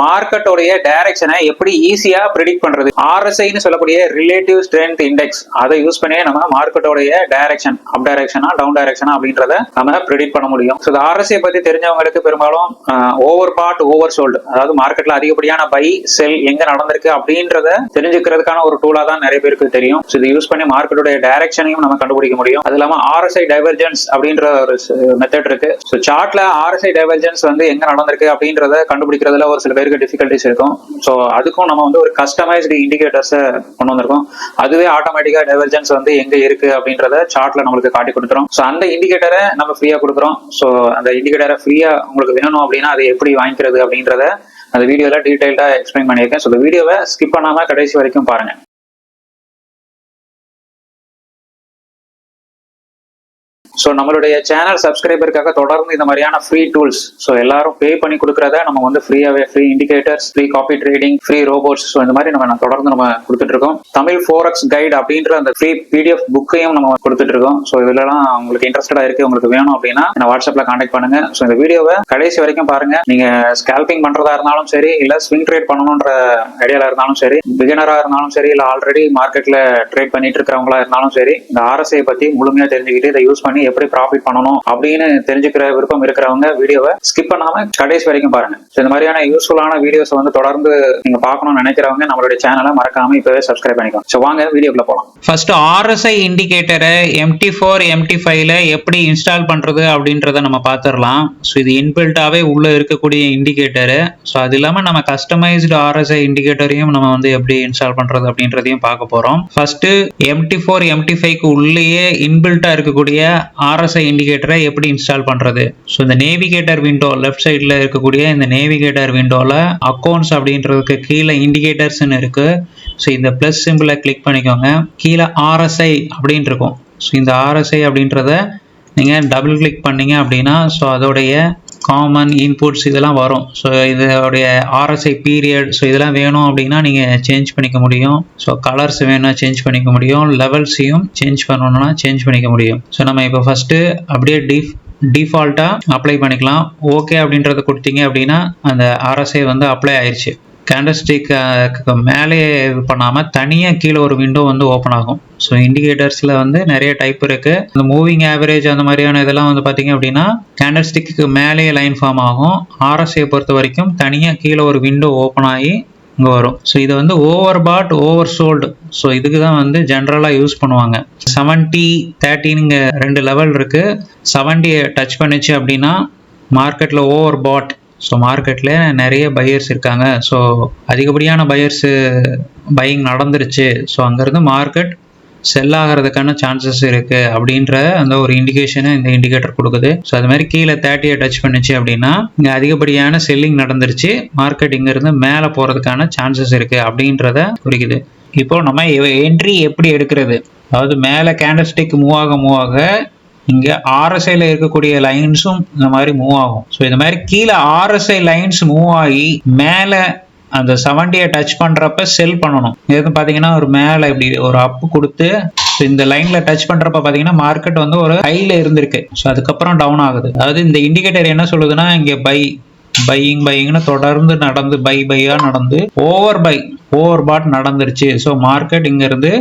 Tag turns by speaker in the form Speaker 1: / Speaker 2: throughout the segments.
Speaker 1: மார்க்கெட்டோடைய டைரக்ஷனை எப்படி ஈஸியா ப்ரிடிக்ட் பண்றது? ஆர்எஸ்ஐன்னு சொல்லக்கூடிய ரிலேட்டிவ் ஸ்ட்ரென்த் இண்டெக்ஸ் அதை யூஸ் பண்ணி நம்ம மார்க்கெட்டோடைய டைரக்ஷன் அப் டைரக்ஷனா டவுன் டைரக்ஷனா அப்படின்றத நம்ம ப்ரிடிக்ட் பண்ண முடியும். ஸோ ஆர்எஸ்ஐ பத்தி தெரிஞ்சவங்களுக்கு பெரும்பாலும் ஓவர் பாட் ஓவர் சோல்டு அதாவது மார்க்கெட்ல அதிகப்படியான பை செல் எங்க நடந்திருக்கு அப்படின்றத தெரிஞ்சுக்கிறதுக்கான ஒரு டூலா தான் நிறைய பேருக்கு தெரியும். ஸோ இதை யூஸ் பண்ணி மார்க்கெட்டோட டைரக்ஷனையும் நம்ம கண்டுபிடிக்க முடியும். அது இல்லாம ஆர்எஸ்ஐ டைவர்ஜென்ஸ் அப்படின்ற ஒரு மெத்தட் இருக்கு. ஸோ சார்ட்ல ஆர்எஸ்ஐ டைவர்ஜென்ஸ் வந்து எங்க நடந்திருக்கு அப்படின்றத கண்டுபிடிக்கிறதுல ஒரு சில பேருக்கு டிஃபிகல்டிஸ் இருக்கும். ஸோ அதுக்கும் நம்ம வந்து ஒரு கஸ்டமைஸ்டு இண்டிகேட்டர்ஸை கொண்டு வந்திருக்கோம். அதுவே ஆட்டோமேட்டிக்காக டைவர்ஜன்ஸ் வந்து எங்கே இருக்கு அப்படின்றத சார்ட்ல நம்மளுக்கு காட்டி கொடுத்துரும். ஸோ அந்த இண்டிகேட்டரை நம்ம ஃப்ரீயாக கொடுக்குறோம். ஸோ அந்த இண்டிகேட்டரை ஃப்ரீயாக உங்களுக்கு வேணும் அப்படின்னா அதை எப்படி வாங்கிக்கிறது அப்படின்றத அந்த வீடியோவில் டீட்டெயில்டாக எக்ஸ்பிளைன் பண்ணியிருக்கேன். ஸோ இந்த வீடியோவை ஸ்கிப் பண்ணாமல் கடைசி வரைக்கும் பாருங்கள் ஸோ நம்மளுடைய சேனல் சப்ஸ்கிரைபருக்காக தொடர்ந்து இந்த மாதிரியான ஃப்ரீ டூல்ஸ் ஸோ எல்லாரும் பே பண்ணி கொடுக்குறத நம்ம வந்து ஃப்ரீயாகவே free indicators free copy trading free robots so இந்த மாதிரி நம்ம தொடர்ந்து நம்ம கொடுத்துட்டு இருக்கோம் தமிழ் ஃபோரக்ஸ் கைடு அப்படின்ற அந்த ஃப்ரீ பிடிஎஃப் புக்கையும் நம்ம கொடுத்துட்டு இருக்கோம் ஸோ இதுலலாம் உங்களுக்கு இன்ட்ரெஸ்டடாக இருக்கு உங்களுக்கு வேணும் அப்படின்னா என்ன வாட்ஸ்அப்பில் கான்டாக்ட் பண்ணுங்க. ஸோ இந்த வீடியோவை கடைசி வரைக்கும் பாருங்க. நீங்க ஸ்கேல்பிங் பண்றதா இருந்தாலும் சரி இல்ல ஸ்விங் ட்ரேட் பண்ணணுன்ற ஐடியாவில் இருந்தாலும் சரி பிகினரா இருந்தாலும் சரி இல்ல ஆல்ரெடி மார்க்கெட்ல ட்ரேட் பண்ணிட்டு இருக்கிறவங்களா இருந்தாலும் சரி இந்த ஆர்எஸ்ஐ பத்தி முழுமையா தெரிஞ்சுக்கிட்டு இதை யூஸ் பண்ணி எப்படி ப்ராஃபிட் பண்ணணும் அப்படின்னு தெரிஞ்சுக்கிற விருப்பம் இருக்கிறவங்க வீடியோவை ஸ்கிப் பண்ணாம கடைசி வரைக்கும் பாருங்க. இந்த மாதிரியான யூஸ்ஃபுல்லான வீடியோஸ் வந்து தொடர்ந்து நீங்க பார்க்கணும்னு நினைக்கிறவங்க நம்மளுடைய சேனலை மறக்காம இப்பவே சப்ஸ்கிரைப் பண்ணிக்கோங்க. ஸோ வாங்க வீடியோக்குள்ள போலாம்.
Speaker 2: ஃபர்ஸ்ட் ஆர்எஸ்ஐ இண்டிகேட்டரை எம்டி ஃபோர் எம்டி ஃபைவ்ல எப்படி இன்ஸ்டால் பண்றது அப்படின்றத நம்ம பார்த்துடலாம். ஸோ இது இன்பில்ட்டாவே உள்ள இருக்கக்கூடிய இண்டிகேட்டரு ஸோ அது இல்லாம நம்ம கஸ்டமைஸ்டு ஆர்எஸ்ஐ இண்டிகேட்டரையும் நம்ம வந்து எப்படி இன்ஸ்டால் பண்றது அப்படின்றதையும் பார்க்க போறோம். ஃபர்ஸ்ட் எம்டி ஃபோர் எம்டி ஃபைவ்க்கு உள்ளேயே இன்பில்ட்டா இருக்கக்கூடிய ஆர்எஸ்ஐ இண்டிகேட்டரை எப்படி இன்ஸ்டால் பண்ணுறது ஸோ இந்த நேவிகேட்டர் விண்டோ லெஃப்ட் சைடில் இருக்கக்கூடிய இந்த நேவிகேட்டர் விண்டோவில் அக்கௌண்ட்ஸ் அப்படின்றதுக்கு கீழே இண்டிகேட்டர்ஸ்னு இருக்குது ஸோ இந்த ப்ளஸ் சிம்பிளை கிளிக் பண்ணிக்கோங்க. கீழே ஆர்எஸ்ஐ அப்படின்னு இருக்கும். ஸோ இந்த ஆர்எஸ்ஐ அப்படின்றத நீங்கள் டபுள் கிளிக் பண்ணீங்க அப்படின்னா ஸோ அதோடைய காமன் இன்புட்ஸ் இதெல்லாம் வரும். ஸோ இதோடைய ஆர்எஸ்ஐ பீரியட் ஸோ இதெல்லாம் வேணும் அப்படின்னா நீங்கள் சேஞ்ச் பண்ணிக்க முடியும். ஸோ கலர்ஸ் வேணும்னா சேஞ்ச் பண்ணிக்க முடியும். லெவல்ஸையும் சேஞ்ச் பண்ணணும்னா சேஞ்ச் பண்ணிக்க முடியும். ஸோ நம்ம இப்போ ஃபஸ்ட்டு அப்படியே டிஃப் டிஃபால்ட்டாக அப்ளை பண்ணிக்கலாம். ஓகே அப்படின்றத கொடுத்தீங்க அப்படின்னா அந்த ஆர்எஸ்ஐ வந்து அப்ளை ஆயிடுச்சு கேண்டல்ஸ்டிக் uh, மேலே இது பண்ணாமல் தனியாக கீழே ஒரு விண்டோ வந்து ஓப்பன் ஆகும். ஸோ இண்டிகேட்டர்ஸில் வந்து நிறைய டைப் இருக்குது இந்த மூவிங் ஆவரேஜ் அந்த மாதிரியான இதெல்லாம் வந்து பார்த்தீங்க அப்படின்னா கேண்டல்ஸ்டிக்கு மேலேயே லைன் ஃபார்ம் ஆகும். ஆர்எஸ்ஐ பொறுத்த வரைக்கும் தனியாக கீழே ஒரு விண்டோ ஓப்பன் ஆகி இங்கே வரும். ஸோ இது வந்து over bought over sold so இதுக்கு தான் வந்து ஜென்ரலாக யூஸ் பண்ணுவாங்க. செவன்ட்டி தேர்ட்டினுங்க ரெண்டு லெவல் இருக்குது செவன்ட்டியை டச் பண்ணுச்சு அப்படின்னா மார்க்கெட்டில் ஓவர் பாட் ஸோ மார்க்கெட்டில் நிறைய பையர்ஸ் இருக்காங்க. ஸோ அதிகப்படியான பையர்ஸு பையிங் நடந்துருச்சு. ஸோ அங்கேருந்து மார்க்கெட் செல் ஆகிறதுக்கான சான்சஸ் இருக்குது அப்படின்ற அந்த ஒரு இண்டிகேஷனை இந்த இண்டிகேட்டர் கொடுக்குது. ஸோ அது மாதிரி கீழே தேர்ட்டியை டச் பண்ணுச்சு அப்படின்னா இங்கே அதிகப்படியான செல்லிங் நடந்துருச்சு. மார்க்கெட் இங்கேருந்து மேலே போகிறதுக்கான சான்சஸ் இருக்குது அப்படின்றத குறிக்குது இப்போ நம்ம என்ட்ரி எப்படி எடுக்கிறது? அதாவது மேலே கேண்டல்ஸ்டிக் மூவ் ஆக மூவ் ஆக இங்க ஆர்எஸ்ஐல இருக்கக்கூடிய லைன்ஸும் இந்த மாதிரி மூவ் ஆகும். ஸோ இந்த மாதிரி கீழே ஆர்எஸ்ஐ லைன்ஸ் மூவ் ஆகி மேலே அந்த செவன்டியை டச் பண்றப்ப செல் பண்ணணும். இது பாத்தீங்கன்னா ஒரு மேலே இப்படி ஒரு அப்பு கொடுத்து ஸோ இந்த லைன்ல டச் பண்றப்ப பாத்தீங்கன்னா மார்க்கெட் வந்து ஒரு ஹைல இருந்திருக்கு. ஸோ அதுக்கப்புறம் டவுன் ஆகுது. அதாவது இந்த இண்டிகேட்டர் என்ன சொல்லுதுன்னா இங்க பை பையிங் பையிங்னு தொடர்ந்து நடந்து பை பையா நடந்து ஓவர் பை ஓவர் பாட் நடந்துருச்சு. ஸோ மார்க்கெட் இங்கேருந்து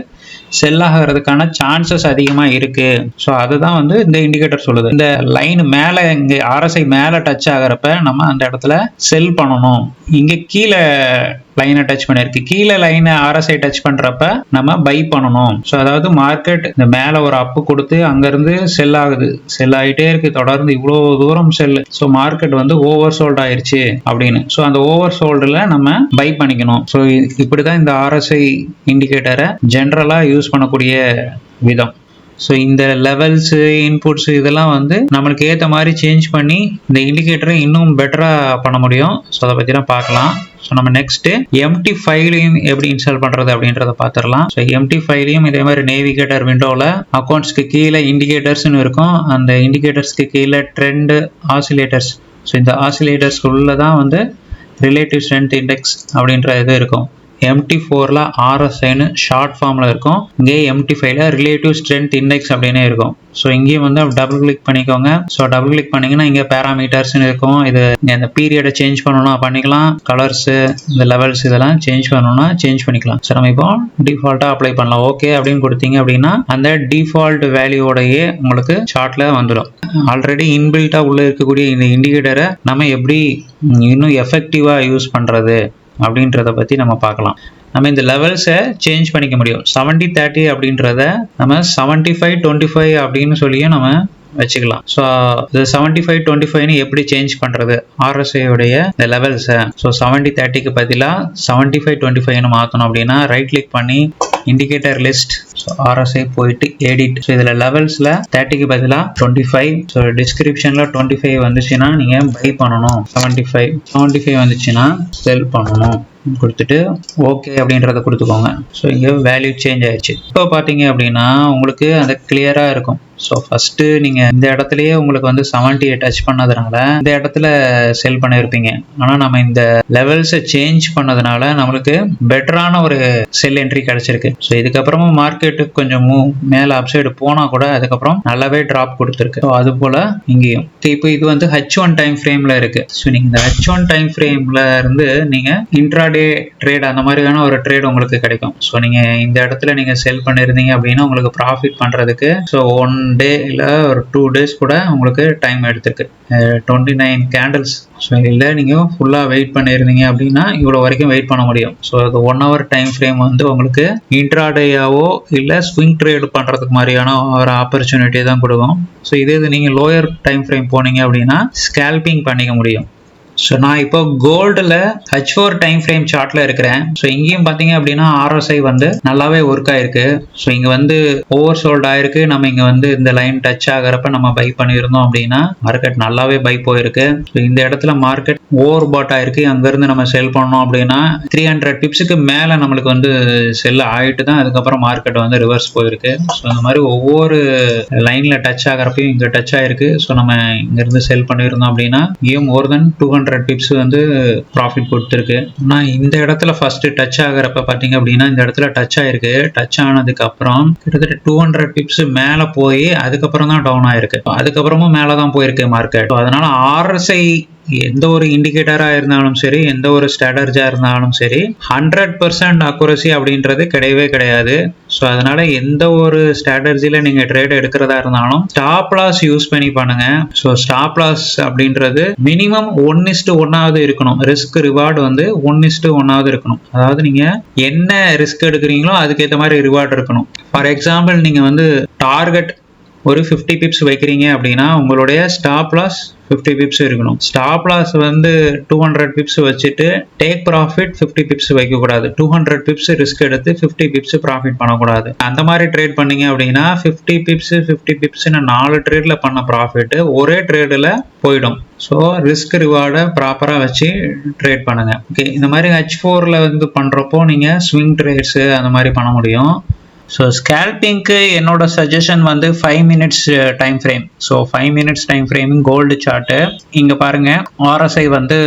Speaker 2: செல் ஆகிறதுக்கான சான்சஸ் அதிகமாக இருக்கு. ஸோ அதுதான் வந்து இந்த இண்டிகேட்டர் சொல்லுது. இந்த லைன் மேலே இங்கே ஆர்எஸ்ஐ மேலே டச் ஆகிறப்ப நம்ம அந்த இடத்துல செல் பண்ணணும். இங்கே கீழே லைனை டச் பண்ணியிருக்கு. கீழே லைனை ஆர்எஸ்ஐ டச் பண்ணுறப்ப நம்ம பை பண்ணணும். ஸோ அதாவது மார்க்கெட் இந்த மேலே ஒரு அப்பு கொடுத்து அங்கேருந்து செல் ஆகுது. செல் ஆகிட்டே இருக்கு. தொடர்ந்து இவ்வளோ தூரம் செல் ஸோ மார்க்கெட் வந்து ஓவர் சோல்ட் ஆயிடுச்சு அப்படின்னு. ஸோ அந்த ஓவர் சோல்டில் நம்ம பை பண்ணிக்கணும். ஸோ இப்படி தான் இந்த ஆர்எஸ்ஐ இண்டிகேட்டரை ஜென்ரலாக யூஸ் பண்ணக்கூடிய விதம். ஸோ இந்த லெவல்ஸு இன்புட்ஸ் இதெல்லாம் வந்து நம்மளுக்கு ஏற்ற மாதிரி சேஞ்ச் பண்ணி இந்த இண்டிகேட்டரை இன்னும் பெட்டராக பண்ண முடியும். ஸோ அதை பற்றிலாம் பார்க்கலாம். ஸோ நம்ம நெக்ஸ்ட்டு எம்டி ஃபைலையும் எப்படி இன்ஸ்டால் பண்ணுறது அப்படின்றத பார்த்துடலாம் ஸோ எம்டி ஃபைலையும் இதே மாதிரி நேவிகேட்டர் விண்டோவில் அக்கௌண்ட்ஸ்க்கு கீழே இண்டிகேட்டர்ஸ்னு இருக்கும். அந்த இண்டிகேட்டர்ஸ்க்கு கீழே ட்ரெண்டு ஆசிலேட்டர்ஸ் ஸோ இந்த ஆசிலேட்டர்ஸ்க்குள்ளே தான் வந்து ரிலேட்டிவ் ஸ்ட்ரென்த் இண்டெக்ஸ் அப்படின்ற இது இருக்கும். எம்டி ஃபோரில் ஆர்எஸ்ஐன்னு ஷார்ட் ஃபார்மில் இருக்கும். இங்கே எம்டி ஃபைவ்ல ரிலேட்டிவ் ஸ்ட்ரென்த் இண்டெக்ஸ் அப்படின்னே இருக்கும். ஸோ இங்கேயும் வந்து டபுள் கிளிக் பண்ணிக்கோங்க. ஸோ டபுள் கிளிக் பண்ணிங்கன்னா இங்கே பேராமீட்டர்ஸ்னு இருக்கும். இது இங்கே இந்த பீரியடை சேஞ்ச் பண்ணணும் பண்ணிக்கலாம். கலர்ஸு இந்த லெவல்ஸ் இதெல்லாம் சேஞ்ச் பண்ணணும்னா சேஞ்ச் பண்ணிக்கலாம். ஸோ நம்ம இப்போ டிஃபால்ட்டாக அப்ளை பண்ணலாம். ஓகே அப்படின்னு கொடுத்தீங்க அப்படின்னா அந்த டிஃபால்ட் வேல்யூவோடையே உங்களுக்கு ஷார்ட்டில் வந்துடும். ஆல்ரெடி இன்பில்ட்டாக உள்ளே இருக்கக்கூடிய இந்த இண்டிகேட்டரை நம்ம எப்படி இன்னும் எஃபெக்டிவாக யூஸ் பண்ணுறது அப்படின்றத பற்றி நம்ம பார்க்கலாம். நம்ம இந்த லெவல்ஸை சேஞ்ச் பண்ணிக்க முடியும். செவன்ட்டி தேர்ட்டி அப்படின்றத நம்ம செவன்ட்டி ஃபைவ் டுவெண்ட்டி ஃபைவ் அப்படின்னு சொல்லியும் நம்ம வச்சுக்கலாம். ஸோ இது செவன்ட்டி ஃபைவ் டுவெண்ட்டி ஃபைவ்னு எப்படி சேஞ்ச் பண்ணுறது ஆர்எஸ்ஐயோடைய இந்த லெவல்ஸை ஸோ செவன்ட்டி தேர்ட்டிக்கு பதிலாக செவன்ட்டி ஃபைவ் டுவெண்ட்டி ஃபைவ்னு மாற்றணும் அப்படின்னா ரைட் கிளிக் பண்ணி இண்டிகேட்டர் லிஸ்ட் ஸோ ஆர்எஸ்ஐ போயிட்டு எடிட் ஸோ இதில் லெவல்ஸில் தேர்ட்டிக்கு பதிலாக டுவெண்ட்டி ஃபைவ் ஸோ டிஸ்கிரிப்ஷனில் டுவெண்ட்டி ஃபைவ் வந்துச்சுன்னா நீங்கள் பை பண்ணணும். செவன்ட்டி ஃபைவ் செவன்ட்டி ஃபைவ் வந்துச்சுன்னா செல் பண்ணணும். கொடுத்துட்டு ஓகே அப்படின்றத கொடுத்துக்கோங்க. ஸோ இங்கே வேல்யூ சேஞ்ச் ஆயிடுச்சு. இப்போ பார்த்தீங்க அப்படின்னா உங்களுக்கு அது கிளியராக இருக்கும். ஸோ ஃபஸ்ட்டு நீங்கள் இந்த இடத்துலயே உங்களுக்கு வந்து செவன்ட்டியை டச் பண்ணதுனால இந்த இடத்துல செல் பண்ணியிருப்பீங்க ஆனால் நம்ம இந்த லெவல்ஸை சேஞ்ச் பண்ணதுனால நம்மளுக்கு பெட்டரான ஒரு செல் என்ட்ரி கிடச்சிருக்கு. ஸோ இதுக்கப்புறமா மார்க்கெட்டு கொஞ்சம் மூவ் மேலே அப்சைடு போனால் கூட அதுக்கப்புறம் நல்லாவே ட்ராப் கொடுத்துருக்கு. ஸோ அது போல் இங்கேயும். இப்போ இது வந்து ஹச் ஒன் டைம் ஃப்ரேமில் இருக்குது ஸோ நீங்கள் இந்த ஹச் ஒன் டைம் ஃப்ரேமில் இருந்து நீங்கள் இன்ட்ராடே ட்ரேட் அந்த மாதிரியான ஒரு ட்ரேட் உங்களுக்கு கிடைக்கும். ஸோ நீங்கள் இந்த இடத்துல நீங்கள் செல் பண்ணியிருந்தீங்க அப்படின்னா உங்களுக்கு ப்ராஃபிட் பண்ணுறதுக்கு ஸோ ஒன் டே இல்லை ஒரு டூ டேஸ் கூட உங்களுக்கு டைம் எடுத்துருக்கு. டுவெண்ட்டி நைன் கேண்டில்ஸ் ஸோ இல்லை நீங்கள் ஃபுல்லாக வெயிட் பண்ணியிருந்தீங்க அப்படின்னா இவ்வளோ வரைக்கும் வெயிட் பண்ண முடியும். ஸோ அது ஒன் ஹவர் டைம் ஃப்ரேம் வந்து உங்களுக்கு இன்ட்ராடேயாவோ இல்லை ஸ்விங் ட்ரேட் பண்ணுறதுக்கு மாதிரியான ஒரு ஆப்பர்ச்சுனிட்டி தான் கொடுக்கும். ஸோ இதே இது நீங்கள் லோயர் டைம் ஃப்ரேம் போனீங்க அப்படின்னா ஸ்கேல்பிங் பண்ணிக்க முடியும். ஸோ நான் இப்போ கோல்டில் ஹச் ஃபோர் டைம் ஃப்ரேம் சார்ட்டில் இருக்கிறேன். ஸோ இங்கேயும் பார்த்தீங்க அப்படின்னா ஆர்எஸ்ஐ வந்து நல்லாவே ஒர்க் ஆயிருக்கு. ஸோ இங்கே வந்து ஓவர் சோல்ட் ஆயிருக்கு. நம்ம இங்கே வந்து இந்த லைன் டச் ஆகிறப்ப நம்ம பை பண்ணியிருந்தோம் அப்படின்னா மார்க்கெட் நல்லாவே பை போயிருக்கு. ஸோ இந்த இடத்துல மார்க்கெட் ஓவர் பாட் ஆயிருக்கு. அங்கேருந்து நம்ம செல் பண்ணோம் அப்படின்னா த்ரீ ஹண்ட்ரட் பிப்ஸுக்கு மேலே நம்மளுக்கு வந்து செல் ஆகிட்டு தான் அதுக்கப்புறம் மார்க்கெட் வந்து ரிவர்ஸ் போயிருக்கு. ஸோ இந்த மாதிரி ஒவ்வொரு லைனில் டச் ஆகிறப்பையும் இங்கே டச் ஆயிருக்கு. ஸோ நம்ம இங்கேருந்து செல் பண்ணியிருந்தோம் அப்படின்னா இங்கேயும் more than two hundred hundred pips வந்து ப்ராஃபிட் கொடுத்துருக்கு. ஆனால் இந்த இடத்துல ஃபர்ஸ்ட் டச் ஆகிறப்ப பார்த்தீங்க அப்படின்னா இந்த இடத்துல டச் ஆயிருக்கு. டச் ஆனதுக்கு அப்புறம் கிட்டத்தட்ட டூ ஹண்ட்ரட் பிப்ஸ் மேலே போய் அதுக்கப்புறம் தான் டவுன் ஆயிருக்கு. அதுக்கப்புறமும் மேலே தான் போயிருக்கு மார்க்கெட் அதனால ஆர்எஸ்ஐ எந்த ஒரு இண்டிகேட்டராக இருந்தாலும் சரி எந்த ஒரு ஸ்ட்ராட்டர்ஜாக இருந்தாலும் சரி ஹண்ட்ரட் பர்சன்ட் அக்குரசி அப்படின்றது கிடையவே கிடையாது. ஸோ அதனால் எந்த ஒரு ஸ்ட்ராட்டர்ஜியில் நீங்கள் ட்ரேட் எடுக்கிறதா இருந்தாலும் ஸ்டாப் லாஸ் யூஸ் பண்ணி பண்ணுங்க. ஸோ ஸ்டாப் லாஸ் அப்படின்றது மினிமம் ஒன் இஸ்டு ஒன்னாவது இருக்கணும். ரிஸ்க் ரிவார்டு வந்து ஒன் இஸ்டு ஒன்னாவது இருக்கணும். அதாவது நீங்கள் என்ன ரிஸ்க் எடுக்கிறீங்களோ அதுக்கேற்ற மாதிரி ரிவார்டு இருக்கணும். ஃபார் எக்ஸாம்பிள் நீங்கள் வந்து டார்கெட் ஒரு ஃபிஃப்டி பிப்ஸ் வைக்கிறீங்க அப்படின்னா உங்களுடைய ஸ்டாப் லாஸ் ஃபிஃப்டி பிப்ஸ் இருக்கணும். ஸ்டாப் லாஸ் வந்து டூ ஹண்ட்ரட் பிப்ஸ் வச்சுட்டு டேக் ப்ராஃபிட் ஃபிஃப்டி பிப்ஸ் வைக்கக்கூடாது. டூ ஹண்ட்ரட் பிப்ஸ் ரிஸ்க் எடுத்து ஃபிஃப்டி பிப்ஸ் ப்ராஃபிட் பண்ணக்கூடாது. அந்த மாதிரி ட்ரேட் பண்ணீங்க அப்படின்னா ஃபிஃப்டி பிப்ஸ் ஃபிஃப்டி பிப்ஸ்னு நாலு ட்ரேடில் பண்ண ப்ராஃபிட் ஒரே ட்ரேடில் போயிடும். ஸோ ரிஸ்க் ரிவார்டை ப்ராப்பராக வச்சு ட்ரேட் பண்ணுங்கள் ஓகே இந்த மாதிரி ஹெச் ஃபோரில் வந்து பண்ணுறப்போ நீங்கள் ஸ்விங் ட்ரேட்ஸு அந்த மாதிரி பண்ண முடியும். ஸோ ஸ்கேல்பிங்க்கு என்னோட சஜஷன் வந்து five minutes time frame so five minutes time frame gold chart இங்கே பாருங்கள் ஆர்எஸ்ஐ வந்து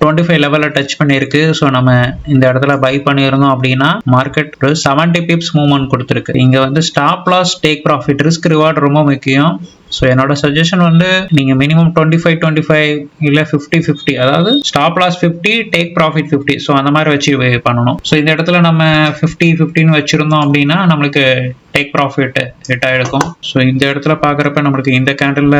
Speaker 2: டுவெண்ட்டி ஃபைவ் லெவலில் டச் பண்ணியிருக்கு. ஸோ நம்ம இந்த இடத்துல பை பண்ணியிருந்தோம் அப்படின்னா மார்க்கெட் செவன்ட்டி பிப்ஸ் மூவ்மெண்ட் கொடுத்துருக்கு. இங்கே வந்து stop loss take profit risk reward ரொம்ப முக்கியம். ஸோ என்னோட சஜஷன் வந்து நீங்கள் minimum twenty five twenty five இல்லை ஃபிஃப்டி ஃபிஃப்டி அதாவது stop loss fifty take profit fifty so அந்த மாதிரி வச்சு பண்ணணும். ஸோ இந்த இடத்துல நம்ம ஃபிஃப்டி ஃபிஃப்டின்னு வச்சுருந்தோம் அப்படின்னா நம்மளுக்கு டேக் ப்ராஃபிட் ஹிட் ஆகிருக்கும் ஸோ இந்த இடத்துல பார்க்குறப்ப நம்மளுக்கு இந்த கேண்டலில்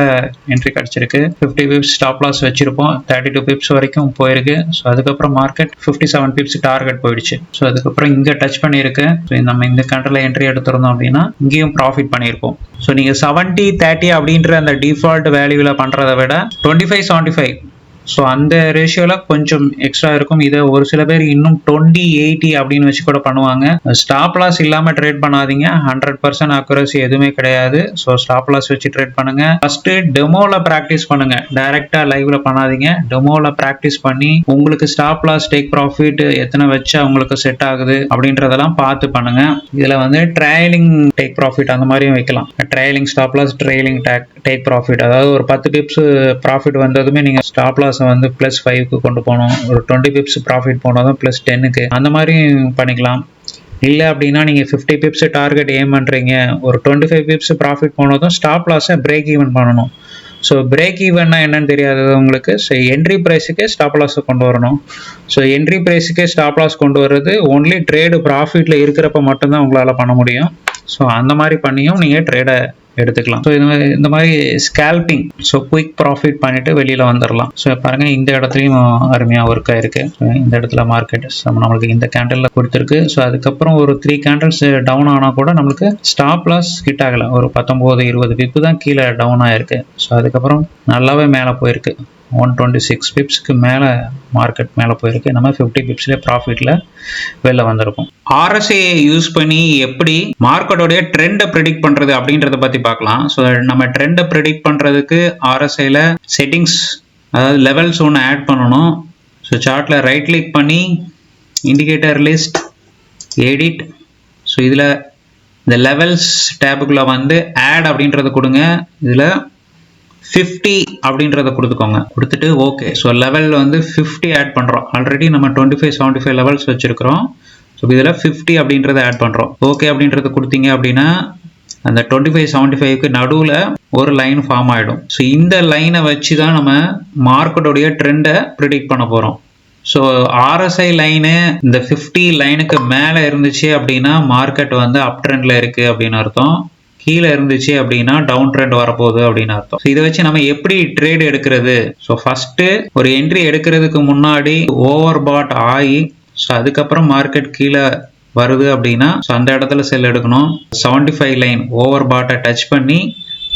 Speaker 2: என்ட்ரி கிடச்சிருக்கு. ஃபிஃப்டி பிப்ஸ் ஸ்டாப் லாஸ் வச்சிருப்போம். தேர்ட்டி டூ பிப்ஸ் வரைக்கும் போயிருக்கு. ஸோ அதுக்கப்புறம் market fifty seven pips target போயிடுச்சு. ஸோ அதுக்கப்புறம் இங்கே டச் பண்ணியிருக்கு. ஸோ நம்ம இந்த கேண்டலில் என்ட்ரி எடுத்திருந்தோம் அப்படின்னா இங்கேயும் ப்ராஃபிட் பண்ணியிருப்போம். ஸோ நீங்கள் செவன்ட்டி தேர்ட்டி அப்படின்ற அந்த டிஃபால்ட் வேல்யூவில் பண்ணுறதை விட twenty five seventy five so அந்த ரேஷியோவில் கொஞ்சம் எக்ஸ்ட்ரா இருக்கும். இதை ஒரு சில பேர் இன்னும் டுவெண்ட்டி எயிட்டி அப்படின்னு வச்சு கூட பண்ணுவாங்க. ஸ்டாப் லாஸ் இல்லாமல் ட்ரேட் பண்ணாதீங்க. ஹண்ட்ரட் பர்சன்ட் அக்குரசி எதுவுமே கிடையாது. ஸோ ஸ்டாப் லாஸ் வச்சு ட்ரேட் பண்ணுங்க. ஃபர்ஸ்ட் டெமோவில் ப்ராக்டிஸ் பண்ணுங்க. டைரக்டா லைவ்ல பண்ணாதீங்க. டெமோவில் ப்ராக்டிஸ் பண்ணி உங்களுக்கு ஸ்டாப் லாஸ் டேக் ப்ராஃபிட் எத்தனை வச்சா உங்களுக்கு செட் ஆகுது அப்படின்றதெல்லாம் பார்த்து பண்ணுங்க. இதில் வந்து ட்ரையலிங் டேக் ப்ராஃபிட் அந்த மாதிரியும் வைக்கலாம். Trailing stop loss trailing take take profit அதாவது ஒரு பத்து பிப்ஸ் ப்ராஃபிட் வந்ததுமே நீங்கள் ஸ்டாப் லாஸ் லாஸை வந்து ப்ளஸ் ஃபைவ்க்கு கொண்டு போகணும். ஒரு டுவெண்ட்டி பிப்ஸ் ப்ராஃபிட் போனதும் ப்ளஸ் டென்னுக்கு அந்த மாதிரி பண்ணிக்கலாம். இல்லை அப்படின்னா நீங்கள் ஃபிஃப்டி பிப்ஸ் டார்கெட் ஏம் பண்ணுறீங்க ஒரு டுவெண்ட்டி ஃபைவ் பிப்ஸ் ப்ராஃபிட் போனதும் ஸ்டாப் லாஸை பிரேக் ஈவன் பண்ணணும். ஸோ பிரேக் ஈவன்னா என்னன்னு தெரியாதது உங்களுக்கு. ஸோ என்ட்ரி ப்ரைஸுக்கே ஸ்டாப் லாஸை கொண்டு வரணும். ஸோ என்ட்ரி ப்ரைஸுக்கே ஸ்டாப் லாஸ் கொண்டு வர்றது ஒன்லி ட்ரேடு ப்ராஃபிட்டில் இருக்கிறப்ப மட்டும்தான் உங்களால் பண்ண முடியும். ஸோ அந்த மாதிரி பண்ணியும் நீங்கள் ட்ரேடை எடுத்துக்கலாம். ஸோ இது மாதிரி இந்த மாதிரி ஸ்கேல்பிங் ஸோ குயிக் ப்ராஃபிட் பண்ணிட்டு வெளியில் வந்துடலாம் ஸோ பாருங்க இந்த இடத்துலையும் அருமையாக ஒர்க் ஆயிருக்கு. இந்த இடத்துல மார்க்கெட் நம்மளுக்கு இந்த கேண்டலில் கொடுத்துருக்கு. ஸோ அதுக்கப்புறம் ஒரு த்ரீ கேண்டல்ஸ் டவுன் ஆனால் கூட நம்மளுக்கு ஸ்டாப் லாஸ் ஹிட் ஆகலை. ஒரு பத்தொம்போது இருபது பிப்பு தான் கீழே டவுன் ஆயிருக்கு. ஸோ அதுக்கப்புறம் நல்லாவே மேலே போயிருக்கு. ஒன் டுவெண்ட்டி சிக்ஸ் பிப்ஸ்க்கு மேலே மார்க்கெட் மேலே போயிருக்கு. நம்ம ஃபிஃப்டி பிப்ஸ்லேயே ப்ராஃபிட்டில் வெளில வந்திருக்கும். ஆர்எஸ்ஏ யூஸ் பண்ணி எப்படி மார்க்கெட்டோடைய ட்ரெண்டை ப்ரிடிக்ட் பண்ணுறது அப்படின்றத பற்றி பார்க்கலாம். ஸோ நம்ம ட்ரெண்டை ப்ரிடிக்ட் பண்ணுறதுக்கு ஆர்எஸ்ஐயில் செட்டிங்ஸ் அதாவது லெவல்ஸ் ஒன்று ஆட் பண்ணணும். ஸோ சார்ட்டில் ரைட் கிளிக் பண்ணி இண்டிகேட்டர் லிஸ்ட் எடிட் ஸோ இதில் இந்த லெவல்ஸ் டேபுக்குள்ளே வந்து ஆட் அப்படின்றத கொடுங்க. இதில் ஃபிஃப்டி அப்படின்றத கொடுத்துக்கோங்க. கொடுத்துட்டு ஓகே ஸோ லெவலில் வந்து ஃபிஃப்டி ஆட் பண்ணுறோம் ஆல்ரெடி நம்ம twenty five seventy five levels வச்சுருக்கிறோம். ஸோ இதில் ஃபிஃப்டி அப்படின்றத ஆட் பண்ணுறோம் ஓகே அப்படின்றத கொடுத்தீங்க அப்படின்னா அந்த டுவெண்ட்டி ஃபைவ் செவன்ட்டி ஃபைவ்க்கு நடுவில் ஒரு லைன் ஃபார்ம் ஆகிடும் ஸோ இந்த லைனை வச்சு தான் நம்ம மார்க்கெட்டோடைய ட்ரெண்டை ப்ரிடிக்ட் பண்ண போகிறோம் ஸோ ஆர்எஸ்ஐ லைனு இந்த ஃபிஃப்டி லைனுக்கு மேலே இருந்துச்சு அப்படின்னா மார்க்கெட் வந்து அப் ட்ரெண்டில் இருக்குது அப்படின்னு அர்த்தம். கீழே இருந்துச்சு அப்படின்னா டவுன் ட்ரெண்ட் வரப்போகுது அப்படின்னு அர்த்தம். இதை வச்சு நம்ம எப்படி ட்ரேட் எடுக்கிறது? ஸோ ஃபஸ்ட்டு ஒரு என்ட்ரி எடுக்கிறதுக்கு முன்னாடி ஓவர் பாட் ஆகி ஸோ அதுக்கப்புறம் மார்க்கெட் கீழே வருது அப்படின்னா ஸோ அந்த இடத்துல செல் எடுக்கணும். செவன்டி ஃபைவ் லைன் ஓவர் பாட்டை டச் பண்ணி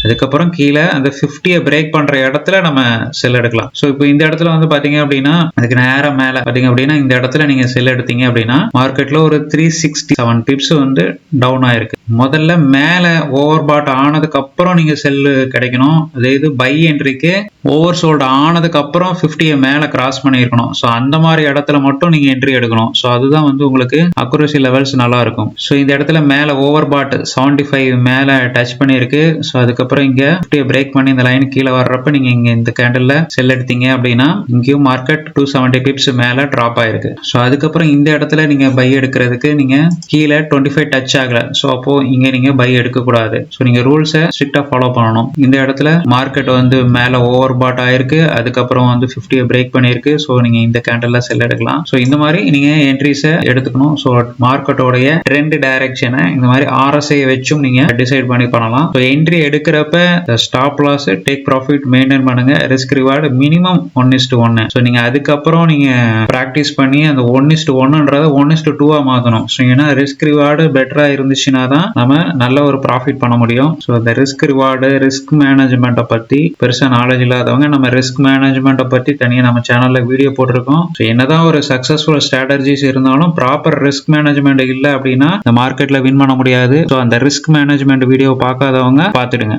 Speaker 2: அதுக்கப்புறம் கீழே அந்த ஃபிஃப்டியை பிரேக் பண்ற இடத்துல நம்ம செல் எடுக்கலாம். ஸோ இப்போ இந்த இடத்துல வந்து பாத்தீங்க அப்படின்னா அதுக்கு நேரம் மேல பாத்தீங்க அப்படின்னா இந்த இடத்துல நீங்க செல் எடுத்தீங்க அப்படின்னா மார்க்கெட்ல ஒரு த்ரீ சிக்ஸ்டி செவன் பிப்ஸ் வந்து டவுன் ஆயிருக்கு. முதல்ல மேல ஓவர் பாட் ஆனதுக்கு அப்புறம் நீங்க செல்லு கிடைக்கணும். அதே இது பை என்ட்ரிக்கு ஓவர் சோல்டு ஆனதுக்கு அப்புறம் ஃபிஃப்டியை மேல கிராஸ் பண்ணியிருக்கணும். ஸோ அந்த மாதிரி இடத்துல மட்டும் நீங்க என்ட்ரி எடுக்கணும். ஸோ அதுதான் வந்து உங்களுக்கு அக்குரசி லெவல்ஸ் நல்லா இருக்கும். ஸோ இந்த இடத்துல மேல ஓவர் பாட் செவன்டி ஃபைவ் மேல டச் பண்ணியிருக்கு. ஸோ அதுக்கப்புறம் இங்க ஃபிஃப்டியை பிரேக் பண்ணி இந்த லைன் கீழே வர்றப்ப நீங்க இங்க இந்த கேண்டில் செல் எடுத்தீங்க அப்படின்னா இங்கேயும் மார்க்கெட் டூ செவன்டி பிப்ஸ் மேல டிராப் ஆயிருக்கு. ஸோ அதுக்கப்புறம் இந்த இடத்துல நீங்க பை எடுக்கிறதுக்கு நீங்க கீழே டுவெண்ட்டி ஃபைவ் டச் ஆகல. ஸோ அப்போ இங்க நீங்க பை எடுக்க கூடாது ஸோ நீங்க ரூல்ஸை ஸ்ட்ரிக்டா ஃபாலோ பண்ணணும். இந்த இடத்துல மார்க்கெட் வந்து மேல ஓவர் பாட் ஆயிருக்கு. அதுக்கப்புறம் வந்து ஃபிஃப்டியை பிரேக் பண்ணியிருக்கு. ஸோ நீங்க இந்த கேண்டில் செல் எடுக்கலாம். ஸோ இந்த மாதிரி நீங்க என்ட்ரிஸை எடுத்துக்கணும். ஸோ மார்க்கெட்டோடைய ட்ரெண்ட் டைரக்ஷனை இந்த மாதிரி ஆர்எஸ்ஐ வச்சும் நீங்க டிசைட் பண்ணி பண்ணலாம். ஸோ என்ட்ரி எடுக்கிறப்ப stop loss take profit maintain பண்ணுங்க. Risk reward minimum one is to ஒன்னு ஸோ நீங்க அதுக்கப்புறம் நீங்க ப்ராக்டிஸ் பண்ணி அந்த ஒன் இஸ்ட் ஒன்னுன்றத ஒன் இஸ்ட் டூவா மாத்தணும். ஸோ ஏன்னா ரிஸ்க் ரிவார்டு பெட்டரா இருந்துச்சுன்னா தான் நம்ம நல்ல ஒரு ப்ராஃபிட் பண்ண முடியும். ஸோ அந்த ரிஸ்க் ரிவார்டு ரிஸ்க் மேனேஜ்மெண்ட்டை பத்தி பெருசா நாலேஜ் இல்லாதவங்க நம்ம ரிஸ்க் மேனேஜ்மெண்ட்டை பத்தி தனியாக நம்ம சேனல்ல வீடியோ போட்டிருக்கோம். ஸோ என்னதான் ஒரு சக்சஸ்ஃபுல் ஸ்ட்ராட்டஜிஸ் இருந்தாலும் ப்ராப்பர் ரிஸ்க் மேனேஜ்மெண்ட் இல்லை அப்படின்னா இந்த மார்க்கெட்ல வின் பண்ண முடியாது. ஸோ அந்த ரிஸ்க் மேனேஜ்மெண்ட் வீடியோ பார்க்காதவங்க பார்த்துடுங்க.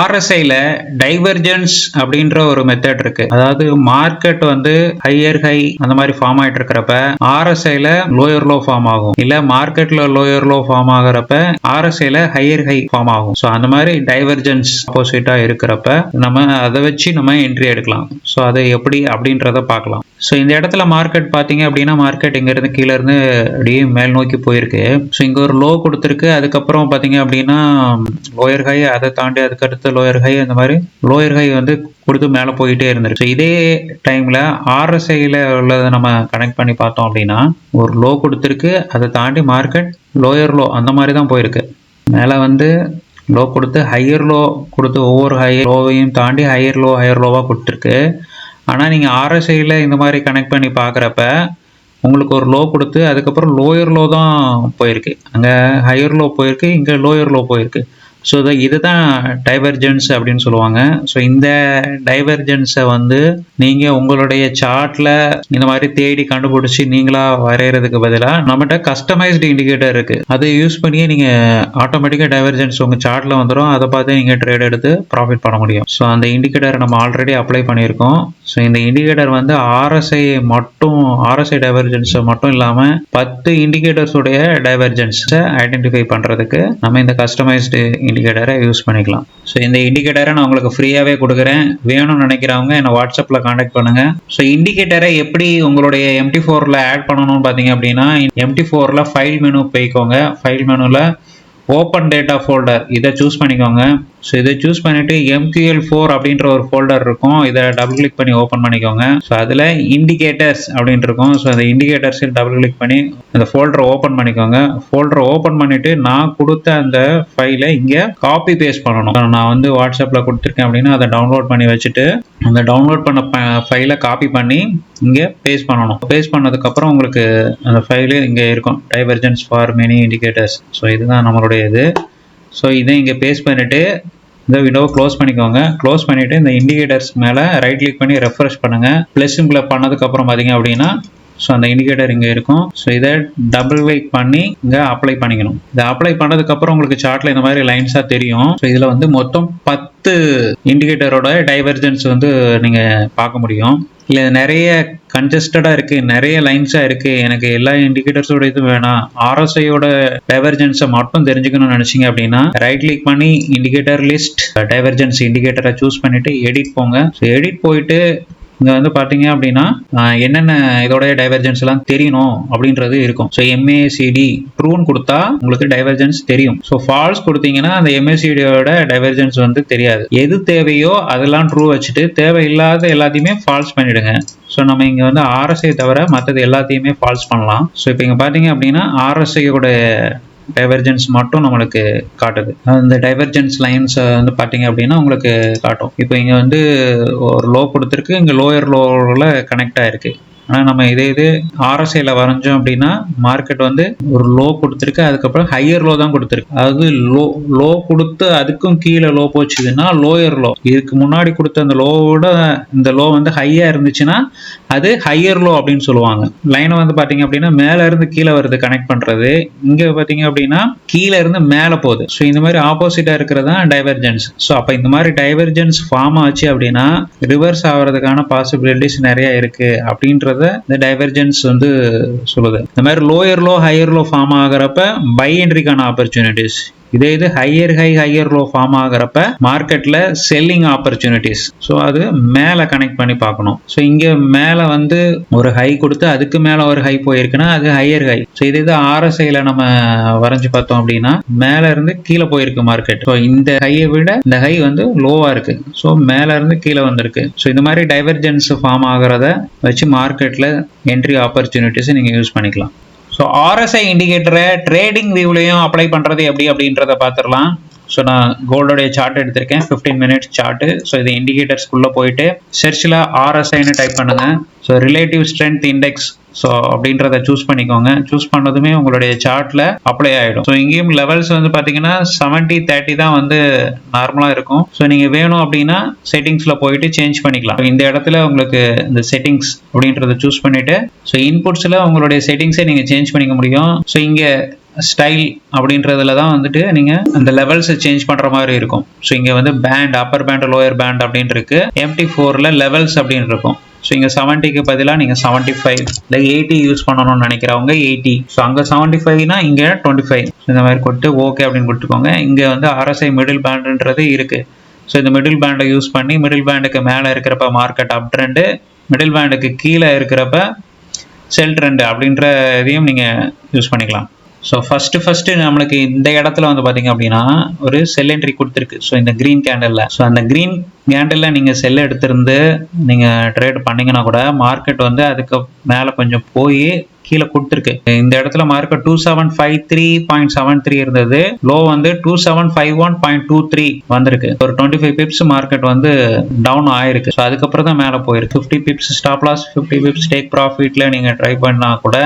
Speaker 2: ஆர்எஸ்ஐல டைவர்ஜென்ஸ் அப்படின்ற ஒரு மெத்தட் இருக்கு. அதாவது மார்க்கெட் வந்து ஹையர் ஹை அந்த மாதிரி ஃபார்ம் ஆயிட்டு இருக்கிறப்ப ஆர்எஸ்ஐல லோயர் லோ ஃபார்ம் ஆகும். இல்ல மார்க்கெட்ல லோயர் லோ ஃபார்ம் ஆகுறப்ப ஆர்எஸ்ஐல ஹையர் ஹை ஃபார்ம் ஆகும். ஸோ அந்த மாதிரி டைவர்ஜென்ஸ் ஆப்போசிட்டா இருக்கிறப்ப நம்ம அதை வச்சு நம்ம என்ட்ரி எடுக்கலாம். ஸோ அதை எப்படி அப்படின்றத பார்க்கலாம். ஸோ இந்த இடத்துல மார்க்கெட் பார்த்தீங்க அப்படின்னா மார்க்கெட் இங்கேருந்து கீழேருந்து அப்படியே மேல் நோக்கி போயிருக்கு. ஸோ இங்கே ஒரு லோ கொடுத்துருக்கு. அதுக்கப்புறம் பார்த்தீங்க அப்படின்னா லோயர் ஹை அதை தாண்டி அதுக்கடுத்து லோயர் ஹை அந்த மாதிரி லோயர் ஹை வந்து கொடுத்து மேலே போயிட்டே இருந்துருக்கு. ஸோ இதே டைமில் ஆர்எஸ்ஐயில் உள்ளதை நம்ம கனெக்ட் பண்ணி பார்த்தோம் அப்படின்னா ஒரு லோ கொடுத்துருக்கு. அதை தாண்டி மார்க்கெட் லோயர் லோ அந்த மாதிரி தான் போயிருக்கு. மேலே வந்து லோ கொடுத்து ஹையர் லோ கொடுத்து ஒவ்வொரு ஹையர் லோவையும் தாண்டி ஹையர் லோ ஹையர் லோவாக கொடுத்துருக்கு. ஆனால் நீங்கள் ஆர்எஸ்ஐயில் இந்த மாதிரி கனெக்ட் பண்ணி பார்க்குறப்ப உங்களுக்கு ஒரு லோ கொடுத்து அதுக்கப்புறம் லோயர் லோ தான் போயிருக்கு. அங்கே ஹையர் லோ போயிருக்கு இங்கே லோயர் லோ போயிருக்கு. ஸோ இதுதான் டைவர்ஜென்ஸ் அப்படின்னு சொல்லுவாங்க. ஸோ இந்த டைவர்ஜென்ஸை வந்து நீங்கள் உங்களுடைய சார்ட்டில் இந்த மாதிரி தேடி கண்டுபிடிச்சி நீங்களாக வரைகிறதுக்கு பதிலாக நம்மகிட்ட கஸ்டமைஸ்டு இண்டிகேட்டர் இருக்குது அதை யூஸ் பண்ணியே நீங்கள் ஆட்டோமேட்டிக்காக டைவர்ஜென்ஸ் உங்கள் சார்ட்டில் வந்துடும் அதை பார்த்து நீங்கள் ட்ரேட் எடுத்து ப்ராஃபிட் பண்ண முடியும். ஸோ அந்த இண்டிகேட்டர் நம்ம ஆல்ரெடி அப்ளை பண்ணியிருக்கோம். ஸோ இந்த இண்டிகேட்டர் வந்து ஆர்எஸ்ஐ மட்டும் ஆர்எஸ்ஐ டைவர்ஜென்ஸை மட்டும் இல்லாமல் பத்து இண்டிகேட்டர்ஸுடைய டைவர்ஜென்ஸை ஐடென்டிஃபை பண்ணுறதுக்கு நம்ம இந்த கஸ்டமைஸ்டு இண்டிகேட்டரை யூஸ் பண்ணிக்கலாம். ஸோ இந்த இண்டிகேட்டரை நான் உங்களுக்கு ஃப்ரீயாகவே கொடுக்குறேன். வேணும்னு நினைக்கிறவங்க என்னை வாட்ஸ்அப்பில் காண்டாக்ட் பண்ணுங்கள் ஸோ இண்டிகேட்டரை எப்படி உங்களுடைய எம்டி ஃபோரில் ஆட் பண்ணணும்னு பார்த்தீங்க அப்படின்னா எம்டி ஃபோரில் ஃபைல் மெனு போய்க்கோங்க. ஃபைல் மெனுவில் ஓப்பன் டேட்டா ஃபோல்டர் இதை சூஸ் பண்ணிக்கோங்க. ஸோ இதை சூஸ் பண்ணிட்டு எம்கியூஎல் ஃபோர் அப்படின்ற ஒரு ஃபோல்டர் இருக்கும். இதை டபுள் கிளிக் பண்ணி ஓப்பன் பண்ணிக்கோங்க. ஸோ அதில் இண்டிகேட்டர்ஸ் அப்படின்ட்டு இருக்கும். ஸோ அந்த இண்டிகேட்டர்ஸில் டபுள் கிளிக் பண்ணி அந்த ஃபோல்டரை ஓப்பன் பண்ணிக்கோங்க. ஃபோல்டரை ஓப்பன் பண்ணிட்டு நான் கொடுத்த அந்த ஃபைலை இங்கே காப்பி பேஸ்ட் பண்ணணும். நான் வந்து வாட்ஸ்அப்பில் கொடுத்துருக்கேன் அப்படின்னா அதை டவுன்லோட் பண்ணி வச்சுட்டு அந்த டவுன்லோட் பண்ண ஃபைலை காப்பி பண்ணி இங்கே பேஸ்ட் பண்ணணும். பேஸ்ட் பண்ணதுக்கப்புறம் உங்களுக்கு அந்த ஃபைலு இங்கே இருக்கும். Divergence for many indicators so இதுதான் நம்மளுடைய இது. ஸோ இதை இங்கே பேஸ்ட் பண்ணிவிட்டு இந்த விண்டோவை க்ளோஸ் பண்ணிக்கோங்க. க்ளோஸ் பண்ணிவிட்டு இந்த இண்டிகேட்டர்ஸ் மேலே ரைட் கிளிக் பண்ணி ரெஃப்ரெஷ் பண்ணுங்கள் ப்ளஸ் சிம்பிளை பண்ணதுக்கப்புறம் பார்த்தீங்க அப்படின்னா ஸோ அந்த இண்டிகேட்டர் இங்கே இருக்கும். ஸோ இதை டபுள் கிளிக் பண்ணி இங்கே அப்ளை பண்ணிக்கணும். இதை அப்ளை பண்ணதுக்கப்புறம் உங்களுக்கு சார்ட்டில் இந்த மாதிரி லைன்ஸாக தெரியும். ஸோ இதில் வந்து மொத்தம் பத்து இண்டிகேட்டரோட டைவர்ஜென்ஸ் வந்து நீங்கள் பார்க்க முடியும். இல்லை நிறைய கன்ஜஸ்டடாக இருக்குது நிறைய லைன்ஸாக இருக்குது எனக்கு எல்லா இண்டிகேட்டர்ஸோட இதுவும் வேணாம். ஆர்எஸ்ஐயோட டைவர்ஜென்ஸை மட்டும் தெரிஞ்சுக்கணும்னு நினச்சிங்க அப்படின்னா ரைட் கிளிக் பண்ணி இண்டிகேட்டர் லிஸ்ட் டைவர்ஜென்ஸ் இண்டிகேட்டரை சூஸ் பண்ணிவிட்டு எடிட் போங்க. ஸோ எடிட் போயிட்டு இங்கே வந்து பார்த்தீங்க அப்படின்னா என்னென்ன இதோட டைவர்ஜென்ஸ் எல்லாம் தெரியணும் அப்படின்றது இருக்கும். ஸோ எம்ஏசிடி ட்ரூன்னு கொடுத்தா உங்களுக்கு டைவர்ஜென்ஸ் தெரியும். ஸோ ஃபால்ஸ் கொடுத்தீங்கன்னா அந்த எம்ஏசிடியோட டைவர்ஜென்ஸ் வந்து தெரியாது. எது தேவையோ அதெல்லாம் ட்ரூ வச்சுட்டு தேவையில்லாத எல்லாத்தையுமே ஃபால்ஸ் பண்ணிடுங்க. ஸோ நம்ம இங்கே வந்து ஆர்எஸ்ஐ தவிர மற்றது எல்லாத்தையுமே ஃபால்ஸ் பண்ணலாம். ஸோ இப்போ இங்கே பார்த்தீங்க அப்படின்னா ஆர்எஸ்ஐயோட டைவர்ஜென்ஸ் மட்டும் நம்மளுக்கு காட்டுது. அந்த டைவர்ஜென்ஸ் லைன்ஸ் வந்து பார்த்தீங்க அப்படின்னா உங்களுக்கு காட்டும். இப்போ இங்கே வந்து ஒரு லோ கொடுத்துருக்கு இங்கே லோயர் லோவில் கனெக்ட் ஆயிருக்கு. ஆனால் நம்ம இதே இது ஆர்எஸ்ஐயில் வரைஞ்சோம் அப்படின்னா மார்க்கெட் வந்து ஒரு லோ கொடுத்துருக்கு அதுக்கப்புறம் ஹையர் லோ தான் கொடுத்துருக்கு. அதாவது லோ லோ கொடுத்து அதுக்கும் கீழே லோ போச்சுதுன்னா லோயர் லோ இதுக்கு முன்னாடி கொடுத்த அந்த லோவோட இந்த லோ வந்து ஹையாக இருந்துச்சுன்னா அது ஹையர் லோ அப்படின்னு சொல்லுவாங்க. லைனை வந்து பார்த்தீங்க அப்படின்னா மேலே இருந்து கீழே வருது கனெக்ட் பண்ணுறது இங்கே பார்த்தீங்க அப்படின்னா கீழே இருந்து மேலே போகுது. ஸோ இந்த மாதிரி ஆப்போசிட்டாக இருக்கிறது தான் டைவர்ஜென்ஸ் ஸோ அப்போ இந்த மாதிரி டைவர்ஜென்ஸ் ஃபார்ம் ஆச்சு அப்படின்னா ரிவர்ஸ் ஆகிறதுக்கான பாசிபிலிட்டிஸ் நிறைய இருக்குது அப்படின்றத இந்த டைவர்ஜென்ஸ் வந்து சொல்லுது. இந்த மாதிரி lower low higher low form ஆகிறப்ப buy என்ட்ரிக்கான ஆப்பர்ச்சுனிட்டிஸ் இதே இது higher high higher low form ஆகிறப்ப மார்க்கெட்ல செல்லிங் ஆப்பர்ச்சுனிட்டிஸ் ஸோ அது மேலே கனெக்ட் பண்ணி பார்க்கணும். ஸோ இங்கே மேலே வந்து ஒரு ஹை கொடுத்து அதுக்கு மேலே ஒரு ஹை போயிருக்குன்னா அது ஹையர் ஹை ஸோ இது இது ஆர்எஸ்ஐல நம்ம வரைஞ்சு பார்த்தோம் அப்படின்னா மேலே இருந்து கீழே போயிருக்கு மார்க்கெட் ஸோ இந்த ஹையை விட இந்த ஹை வந்து லோவாக இருக்கு. ஸோ மேலே இருந்து கீழே வந்திருக்கு. ஸோ இந்த மாதிரி டைவர்ஜென்ஸ் ஃபார்ம் ஆகிறத வச்சு மார்க்கெட்டில் என்ட்ரி ஆப்பர்ச்சுனிட்டிஸை நீங்கள் யூஸ் பண்ணிக்கலாம். ஸோ ஆர்எஸ்ஐ இண்டிகேட்டரை ட்ரேடிங் வியூலையும் அப்ளை பண்ணுறது எப்படி அப்படின்றத பார்த்துடலாம். ஸோ நான் கோல்டோடைய சார்ட் எடுத்திருக்கேன். 15 மினிட்ஸ் சார்ட்டு ஸோ இது இண்டிகேட்டர்ஸ்குள்ளே போயிட்டு செர்ச்சில் ஆர்எஸ்ஐன்னு டைப் பண்ணுங்கள் so relative strength index so அப்படின்றத சூஸ் பண்ணிக்கோங்க. சூஸ் பண்ணதுமே உங்களுடைய சார்ட்டில் அப்ளை ஆகிடும் ஸோ இங்கேயும் லெவல்ஸ் வந்து பார்த்தீங்கன்னா செவன்ட்டி தேர்ட்டி தான் வந்து நார்மலாக இருக்கும். ஸோ நீங்கள் வேணும் அப்படின்னா செட்டிங்ஸில் போயிட்டு சேஞ்ச் பண்ணிக்கலாம். இந்த இடத்துல உங்களுக்கு இந்த செட்டிங்ஸ் அப்படின்றத சூஸ் பண்ணிட்டு ஸோ இன்புட்ஸில் உங்களுடைய செட்டிங்ஸை நீங்கள் சேஞ்ச் பண்ணிக்க முடியும். ஸோ இங்கே ஸ்டைல் அப்படின்றதுல தான் வந்துட்டு நீங்கள் அந்த லெவல்ஸை சேஞ்ச் பண்ணுற மாதிரி இருக்கும். ஸோ இங்கே வந்து band upper band lower band அப்படின்னு இருக்கு. எம்டி ஃபோரில் லெவல்ஸ் அப்படின்னு இருக்கும். ஸோ இங்கே செவன்ட்டிக்கு பதிலாக நீங்கள் செவன்ட்டி ஃபைவ் இல்லை எயிட்டி யூஸ் பண்ணணும்னு நினைக்கிறவங்க எயிட்டி ஸோ அங்கே செவன்ட்டி ஃபைவ்னா இங்கே டுவெண்ட்டி ஃபைவ் இந்த மாதிரி கொடுத்து ஓகே அப்படின்னு கொடுத்துக்கோங்க. இங்கே வந்து ஆர்எஸ்ஐ மிடில் பேண்டுன்றது இருக்குது ஸோ இந்த மிடில் பேண்டை யூஸ் பண்ணி மிடில் பேண்டுக்கு மேலே இருக்கிறப்ப மார்க்கெட் அப் ட்ரெண்டு மிடில் பேண்டுக்கு கீழே இருக்கிறப்ப செல் ட்ரெண்டு அப்படின்ற இதையும் நீங்கள் யூஸ் பண்ணிக்கலாம். ஸோ ஃபஸ்ட்டு ஃபஸ்ட்டு நம்மளுக்கு இந்த இடத்துல வந்து பார்த்தீங்க அப்படின்னா ஒரு செல் என்ட்ரி கொடுத்துருக்கு. ஸோ இந்த க்ரீன் கேண்டலில் ஸோ அந்த க்ரீன் கேண்டலில் நீங்கள் செல் எடுத்திருந்து நீங்கள் ட்ரேட் பண்ணீங்கன்னா கூட மார்க்கெட் வந்து அதுக்கு மேலே கொஞ்சம் போய் கீழே கொடுத்துருக்கு. இந்த இடத்துல market two seven five three point seven three இருந்தது. லோ வந்து two seven five one point two three வந்திருக்கு. ஒரு டுவெண்ட்டி ஃபைவ் பிப்ஸ் மார்க்கெட் வந்து டவுன் ஆயிருக்கு. ஸோ அதுக்கப்புறம் தான் மேலே போயிருக்கு. Fifty pips stop loss fifty pips take ப்ராஃபிட்ல நீங்கள் ட்ரை பண்ணால் கூட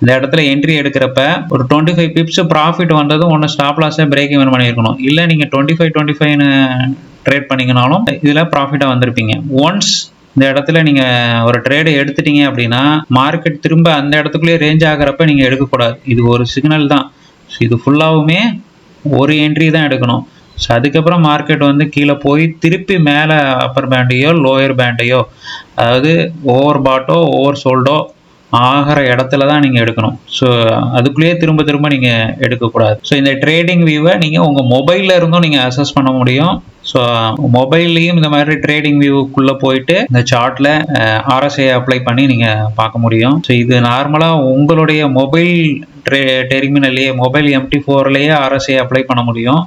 Speaker 2: இந்த இடத்துல என்ட்ரி எடுக்கிறப்ப ஒரு டுவெண்ட்டி ஃபைவ் பிப்ஸ் ப்ராஃபிட் வந்ததும் ஒன்று ஸ்டாப் லாஸே பிரேக் இவன் பண்ணியிருக்கணும். இல்லை நீங்கள் டுவெண்ட்டி ஃபைவ் டுவெண்ட்டி ஃபைவ்னு ட்ரேட் பண்ணிங்கனாலும் இதில் ப்ராஃபிட்டாக வந்திருப்பீங்க. ஒன்ஸ் இந்த இடத்துல நீங்கள் ஒரு ட்ரேடை எடுத்துட்டீங்க அப்படின்னா மார்க்கெட் திரும்ப அந்த இடத்துக்குள்ளேயே ரேஞ்ச் ஆகிறப்ப நீங்கள் எடுக்கக்கூடாது. இது ஒரு சிக்னல் தான். ஸோ இது ஃபுல்லாகவுமே ஒரு என்ட்ரி தான் எடுக்கணும். ஸோ அதுக்கப்புறம் மார்க்கெட் வந்து கீழே போய் திருப்பி மேலே அப்பர் பேண்டையோ லோயர் பேண்டையோ அதாவது ஓவர் பாட்டோ ஓவர் சோல்டோ ஆகிற இடத்துல தான் நீங்கள் எடுக்கணும். ஸோ அதுக்குள்ளேயே திரும்ப திரும்ப நீங்கள் எடுக்கக்கூடாது. ஸோ இந்த ட்ரேடிங் வியூவை நீங்கள் உங்கள் மொபைலில் இருந்தும் நீங்கள் அசஸ் பண்ண முடியும். ஸோ மொபைல்லையும் இந்த மாதிரி ட்ரேடிங் வியூக்குள்ளே போயிட்டு இந்த சார்ட்டில் ஆர்எஸ்ஐ அப்ளை பண்ணி நீங்கள் பார்க்க முடியும். ஸோ இது நார்மலாக உங்களுடைய மொபைல் ட்ரே டெர்மினல்லையே மொபைல் எம்டி ஃபோர்லேயே ஆர்எஸ்ஐ அப்ளை பண்ண முடியும்.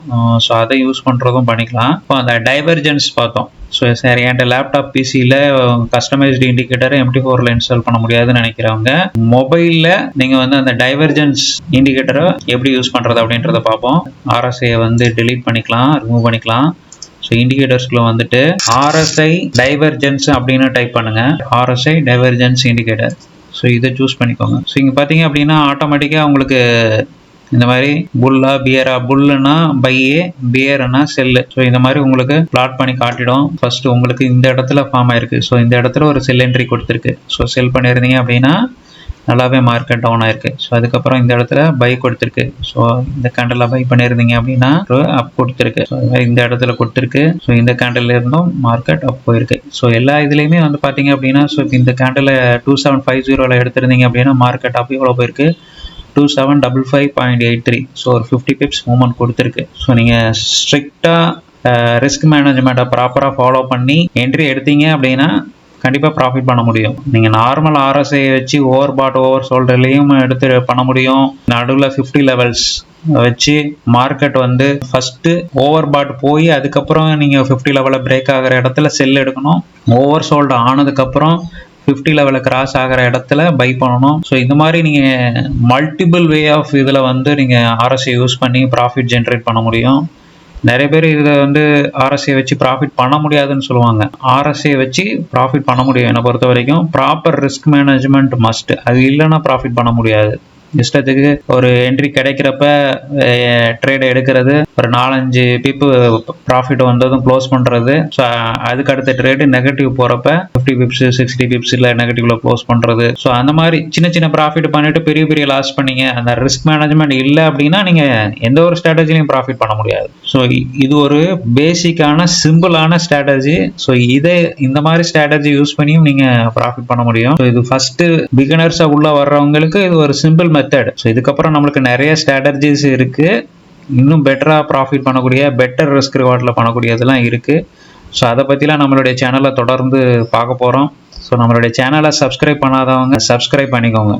Speaker 2: ஸோ அதை யூஸ் பண்ணுறதும் பண்ணிக்கலாம். இப்போ அந்த டைவர்ஜென்ஸ் பார்த்தோம். ஸோ சார் என்கிட்ட லேப்டாப் பிசியில் கஸ்டமைஸ்டு இண்டிகேட்டர் எம்டி ஃபோரில் இன்ஸ்டால் பண்ண முடியாதுன்னு நினைக்கிறவங்க மொபைலில் நீங்கள் வந்து அந்த டைவர்ஜென்ஸ் இண்டிகேட்டரை எப்படி யூஸ் பண்ணுறது அப்படின்றத பார்ப்போம். ஆர்எஸ்ஐயை வந்து டெலீட் பண்ணிக்கலாம் ரிமூவ் பண்ணிக்கலாம். இண்டிகேட்டர்ஸ்குள்ள வந்துட்டு ஆர்எஸ்ஐ டைவர்ஜென்ஸ் அப்படின்னு டைப் பண்ணுங்க. RSI divergence indicator. ஸோ இதை சூஸ் பண்ணிக்கோங்க. ஸோ இங்கே பார்த்தீங்க அப்படின்னா ஆட்டோமேட்டிக்காக உங்களுக்கு இந்த மாதிரி புல்லா பியரா புல்லுனா பையே பியர்னா செல்லு ஸோ இந்த மாதிரி உங்களுக்கு பிளாட் பண்ணி காட்டிடும். ஃபர்ஸ்ட் உங்களுக்கு இந்த இடத்துல ஃபார்ம் ஆயிருக்கு. ஸோ இந்த இடத்துல ஒரு செல் என்ட்ரி கொடுத்துருக்கு. ஸோ செல் பண்ணியிருந்தீங்க அப்படின்னா நல்லாவே மார்க்கெட் டவுன் ஆயிருக்கு. ஸோ அதுக்கப்புறம் இந்த இடத்துல பை கொடுத்துருக்கு. ஸோ இந்த கேண்டலில் பை பண்ணியிருந்தீங்க அப்படின்னா அப் கொடுத்துருக்கு. ஸோ இந்த இடத்துல கொடுத்துருக்கு. ஸோ இந்த கேண்டில் இருந்தும் மார்க்கெட் அப் போயிருக்கு. ஸோ எல்லா இதுலேயுமே வந்து பார்த்தீங்க அப்படின்னா ஸோ இந்த கேண்டில் டூ செவன் ஃபைவ் ஜீரோவில் எடுத்திருந்தீங்க அப்படின்னா மார்க்கெட் அப் எவ்வளோ போயிருக்கு? Two seven double five point eight three so ஒரு ஃபிஃப்டி பிப்ஸ் மூமெண்ட் கொடுத்துருக்கு. ஸோ நீங்கள் ஸ்ட்ரிக்டாக ரிஸ்க் மேனேஜ்மெண்ட்டை ப்ராப்பராக ஃபாலோ பண்ணி என்ட்ரி எடுத்தீங்க அப்படின்னா கண்டிப்பாக ப்ராஃபிட் பண்ண முடியும். நீங்கள் நார்மல் ஆர்எஸ்ஐ வச்சு ஓவர் பாட் ஓவர் சோல்டர்லேயும் எடுத்து பண்ண முடியும். நடுவில் ஃபிஃப்டி லெவல்ஸ் வச்சு மார்க்கெட் வந்து ஃபஸ்ட்டு ஓவர் பாட் போய் அதுக்கப்புறம் நீங்கள் ஃபிஃப்டி லெவலில் பிரேக் ஆகிற இடத்துல செல் எடுக்கணும். ஓவர் சோல்டு ஆனதுக்கப்புறம் ஃபிஃப்டி லெவலில் கிராஸ் ஆகிற இடத்துல பை பண்ணணும். ஸோ இந்த மாதிரி நீங்கள் மல்டிபிள் வே ஆஃப் இதில் வந்து நீங்கள் ஆர்எஸ்ஐ யூஸ் பண்ணி ப்ராஃபிட் ஜென்ரேட் பண்ண முடியும். நிறைய பேர் இதை வந்து ஆர்எஸ்ஐ வச்சு ப்ராஃபிட் பண்ண முடியாதுன்னு சொல்லுவாங்க. ஆர்எஸ்ஐ வச்சு ப்ராஃபிட் பண்ண முடியும். என்னை பொறுத்த வரைக்கும் ப்ராப்பர் ரிஸ்க் மேனேஜ்மெண்ட் மஸ்ட் அது இல்லைன்னா ப்ராஃபிட் பண்ண முடியாது. இஷ்டத்துக்கு ஒரு என்ட்ரி கிடைக்கிறப்ப ட்ரேடை எடுக்கிறது ஒரு நாலஞ்சு பிப்பு ப்ராஃபிட் வந்ததும் க்ளோஸ் பண்ணுறது ஸோ அதுக்கு அடுத்த ட்ரேடு நெகட்டிவ் போகிறப்ப ஃபிஃப்டி பிப்ஸ் சிக்ஸ்டி பிப்ஸ் இல்லை நெகட்டிவ்ல க்ளோஸ் பண்ணுறது ஸோ அந்த மாதிரி சின்ன சின்ன ப்ராஃபிட் பண்ணிட்டு பெரிய பெரிய லாஸ் பண்ணீங்க. அந்த ரிஸ்க் மேனேஜ்மெண்ட் இல்லை அப்படின்னா நீங்கள் எந்த ஒரு ஸ்ட்ராட்டஜிலையும் ப்ராஃபிட் பண்ண முடியாது. ஸோ இது ஒரு பேசிக்கான சிம்பிளான ஸ்ட்ராட்டஜி ஸோ இதை இந்த மாதிரி ஸ்ட்ராட்டஜி யூஸ் பண்ணியும் நீங்கள் ப்ராஃபிட் பண்ண முடியும். ஸோ இது ஃபஸ்ட்டு பிகினர்ஸாக உள்ள வர்றவங்களுக்கு இது ஒரு சிம்பிள் மெத்தட் ஸோ இதுக்கப்புறம் நம்மளுக்கு நிறைய ஸ்ட்ராட்டஜிஸ் இருக்கு. இன்னும் பெட்டராக ப்ராஃபிட் பண்ணக்கூடிய பெட்டர் ரிஸ்க் ரிவார்டில் பண்ணக்கூடியதெல்லாம் இருக்கு. ஸோ அதை பற்றிலாம் நம்மளுடைய சேனலை தொடர்ந்து பார்க்க போகிறோம் ஸோ நம்மளுடைய சேனலை சப்ஸ்கிரைப் பண்ணாதவங்க சப்ஸ்கிரைப் பண்ணிக்கோங்க.